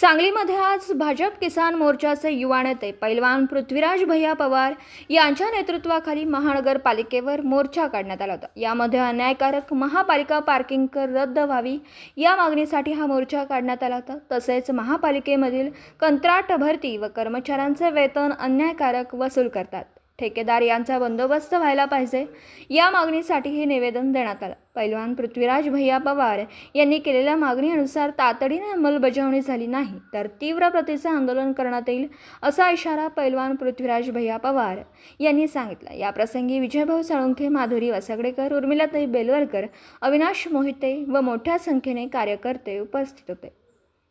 सांगलीमध्ये आज भाजप किसान मोर्चाचे युवा नेते पैलवान पृथ्वीराज भैया पवार यांच्या नेतृत्वाखाली महानगरपालिकेवर मोर्चा काढण्यात आला होता. यामध्ये अन्यायकारक महापालिका पार्किंग कर रद्द व्हावी या मागणीसाठी हा मोर्चा काढण्यात आला होता. तसेच महापालिकेमधील कंत्राट भरती व कर्मचाऱ्यांचे वेतन अन्यायकारक वसूल करतात. ठेकेदार यांचा बंदोबस्त व्हायला पाहिजे. या मागणीसाठी हे निवेदन देण्यात आलं. पैलवान पृथ्वीराज भैया पवार यांनी केलेल्या मागणीनुसार तातडीने अंमलबजावणी झाली नाही तर तीव्र प्रतीचं आंदोलन करण्यात येईल असा इशारा पैलवान पृथ्वीराज भैया पवार यांनी सांगितला. या प्रसंगी विजयभाऊ साळुंखे माधुरी वसगडेकर उर्मिलाताई बेलवरकर अविनाश मोहिते व मोठ्या संख्येने कार्यकर्ते उपस्थित होते.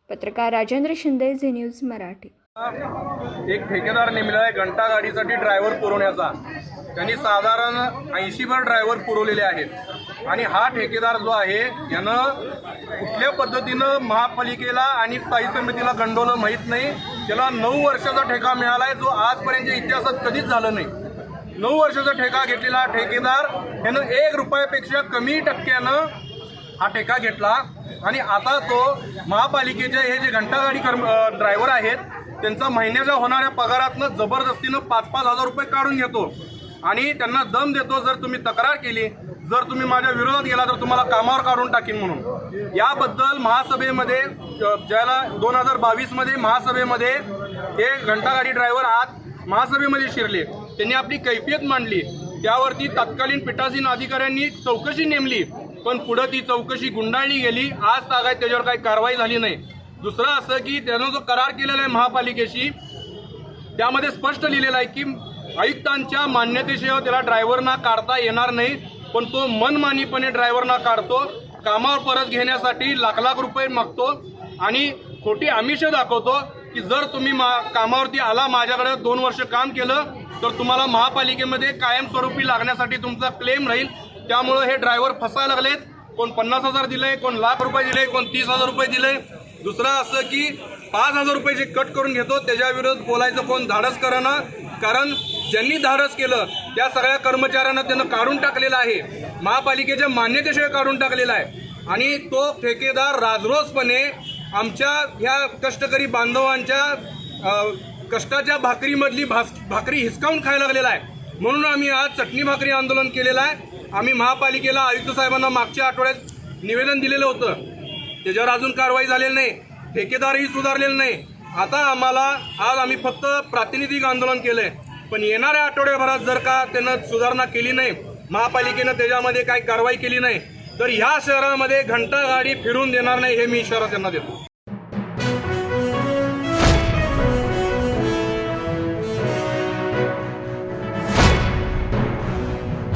पत्रकार राजेंद्र शिंदे झी न्यूज मराठी. एक ठेकेदार नेमलेला आहे घंटा गाडीसाठी ड्रायव्हर पुरवण्याचा. त्यांनी साधारण ऐंशीभर ड्रायव्हर पुरवलेले आहेत. आणि हा ठेकेदार जो आहे यानं कुठल्या पद्धतीनं महापालिकेला आणि स्थायी समितीला गंडवलं माहीत नाही. त्याला नऊ वर्षाचा ठेका मिळाला आहे जो आजपर्यंतच्या इतिहासात कधीच झालं नाही. नऊ वर्षाचा ठेका घेतलेला ठेकेदार यानं एक रुपयापेक्षा कमी टक्क्यानं हा ठेका घेतला. आणि आता तो महापालिकेचे हे जे घंटागाडी कर्म ड्रायव्हर आहेत त्यांचा महिन्याच्या होणाऱ्या पगारातनं जबरदस्तीनं पाच पाच हजार रुपये काढून घेतो. आणि त्यांना दम देतो जर तुम्ही तक्रार केली जर तुम्ही माझ्या विरोधात गेला तर तुम्हाला कामावर काढून टाकीन म्हणून. याबद्दल महासभेमध्ये ज्याला दोन हजार बावीसमध्ये महासभेमध्ये हे घंटागाडी ड्रायव्हर आत महासभेमध्ये शिरले. त्यांनी आपली कैफियत मांडली. त्यावरती तत्कालीन पीठासीन अधिकाऱ्यांनी चौकशी नेमली. पण पुढं ती चौकशी गुंडाळली गेली. आज तागायत त्याच्यावर काही कारवाई झाली नाही. दुसरं असं की त्यानं जो करार केलेला आहे महापालिकेशी त्यामध्ये स्पष्ट लिहिलेलं आहे की आयुक्तांच्या मान्यतेशिवाय त्याला ड्रायव्हरना काढता येणार नाही पण तो मनमानीपणे ड्रायव्हरना काढतो कामावर परत घेण्यासाठी लाख लाख रुपये मागतो आणि खोटी आमिष दाखवतो की जर तुम्ही मा कामावरती आला माझ्याकडे दोन वर्ष काम केलं तर तुम्हाला महापालिकेमध्ये कायमस्वरूपी लागण्यासाठी तुमचा क्लेम राहील. त्यामुळं हे ड्रायव्हर फसायला लागलेत. कोण पन्नास हजार दिले कोण लाख रुपये दिले कोण तीस हजार रुपये दिले दुसरं असं की पाच हजार रुपये जे कट करून घेतो त्याच्याविरोधात बोलायचं कोण धाडस करणं कारण ज्यांनी धाडस केलं त्या सगळ्या कर्मचाऱ्यांना त्यानं काढून टाकलेलं आहे. महापालिकेच्या मान्यतेशिवाय काढून टाकलेला आहे. आणि तो ठेकेदार राजरोसपणे आमच्या ह्या कष्टकरी बांधवांच्या कष्टाच्या भाकरीमधली भास भाकरी हिसकावून खायला लागलेला आहे. म्हणून आम्ही आज चटणी भाकरी आंदोलन केलेलं आहे. आम्ही महापालिकेला आयुक्त साहेबांना मागच्या आठवड्यात निवेदन दिलेलं होतं. त्याच्यावर अजून कारवाई झालेली नाही. ठेकेदारही सुधारलेलं नाही. आता आम्हाला आज आम्ही फक्त प्रातिनिधिक आंदोलन केलंय. पण येणाऱ्या आठवड्याभरात जर का त्यानं सुधारणा केली नाही महापालिकेनं त्याच्यामध्ये काही कारवाई केली नाही तर ह्या शहरामध्ये घंटा गाडी फिरून देणार नाही हे मी इशारा त्यांना देतो.